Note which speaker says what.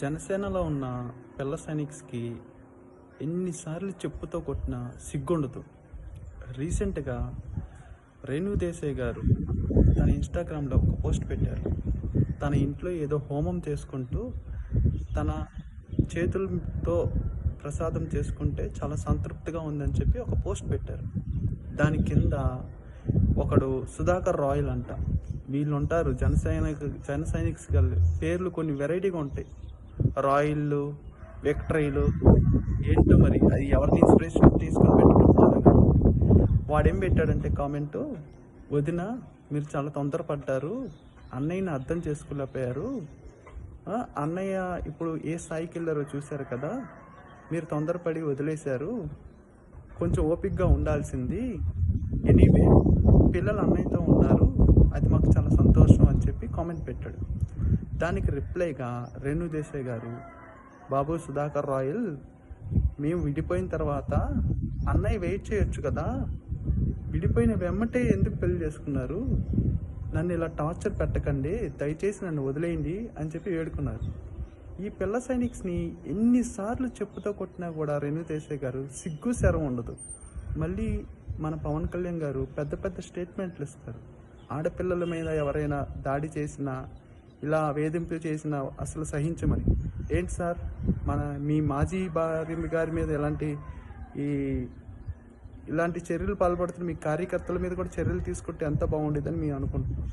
Speaker 1: జనసేనలో ఉన్న పిల్ల సైనిక్స్కి ఎన్నిసార్లు చెప్పుతో కొట్టినా సిగ్గుండదు. రీసెంట్గా రేణు దేశాయ్ గారు తన ఇన్స్టాగ్రామ్లో ఒక పోస్ట్ పెట్టారు. తన ఇంట్లో ఏదో హోమం చేసుకుంటూ తన చేతులతో ప్రసాదం చేసుకుంటే చాలా సంతృప్తిగా ఉందని చెప్పి ఒక పోస్ట్ పెట్టారు. దాని కింద ఒకడు సుధాకర్ రాయల్ అంట. వీళ్ళు ఉంటారు జన సైనిక జన సైనిక్స్ గల్ పేర్లు కొన్ని వెరైటీగా ఉంటాయి. రాయల్లు విక్టరీలు ఏంటో మరి అది ఎవరిని ఇన్స్పిరేషన్ తీసుకొని పెట్టుకుంటున్నారు వాడేం పెట్టాడంటే కామెంట్ వదిన మీరు చాలా తొందరపడ్డారు. అన్నయ్యని అర్థం చేసుకోలేకపోయారు. అన్నయ్య ఇప్పుడు ఏ స్థాయికి వెళ్ళారో చూశారు కదా? మీరు తొందరపడి వదిలేశారు. కొంచెం ఓపిక్గా ఉండాల్సింది. ఎనీవే పిల్లలు అన్నయ్య ఉన్నారు అది మాకు చాలా సంతోషం అని చెప్పి కామెంట్ పెట్టాడు. దానికి రిప్లైగా రేణు దేశాయ్ గారు బాబు సుధాకర్ రాయల్ మేము విడిపోయిన తర్వాత అన్నయ్య వెయిట్ చేయొచ్చు కదా? విడిపోయిన వెమ్మటే ఎందుకు పెళ్ళి చేసుకున్నారు? నన్ను ఇలా టార్చర్ పెట్టకండి దయచేసి నన్ను వదిలేయండి అని చెప్పి వేడుకున్నారు. ఈ పిల్ల సైనిక్స్ని ఎన్నిసార్లు చెప్పుతో కొట్టినా కూడా రేణు దేశాయ్ గారు సిగ్గు శరం ఉండదు. మళ్ళీ మన పవన్ కళ్యాణ్ గారు పెద్ద పెద్ద స్టేట్మెంట్లు ఇస్తారు. ఆడపిల్లల మీద ఎవరైనా దాడి చేసినా ఇలా వేధింపులు చేసినా అసలు సహించమని. ఏంటి సార్? మన మీ మాజీ భార్య గారి మీద ఎలాంటి ఈ ఇలాంటి చర్యలు పాల్పడుతున్న మీ కార్యకర్తల మీద కూడా చర్యలు తీసుకుంటే ఎంత బాగుండేదని మేము అనుకుంటున్నాం.